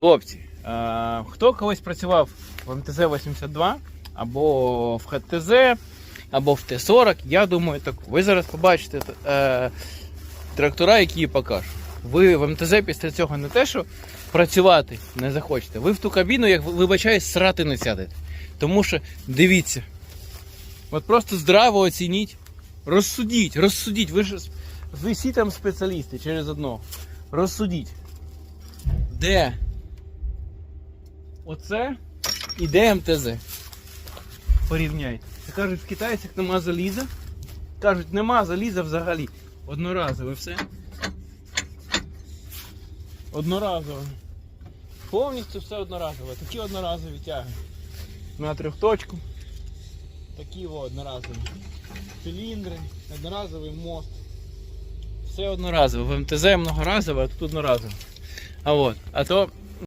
Хлопці, е, хто колись працював в МТЗ-82 або в ХТЗ, або в Т-40, я думаю, так ви зараз побачите е, трактора, які я покажу. Ви в МТЗ після цього не те, що працювати не захочете. Ви в ту кабіну, як вибачаюсь, срати не сядете. Тому що дивіться, от просто здраво оцініть, розсудіть, розсудіть. Ви ж ви всі там спеціалісти через одного. Розсудіть. Де Оце іде МТЗ. Порівняйте. Кажуть, в китайцях нема заліза. Кажуть, нема заліза взагалі. Одноразове все. Одноразове. Повністю все одноразове. Такі одноразові тяги. На трьохточку. Такі одноразові. Циліндри, одноразовий мост. Все одноразове. В МТЗ многоразове, а тут одноразове. А от. А то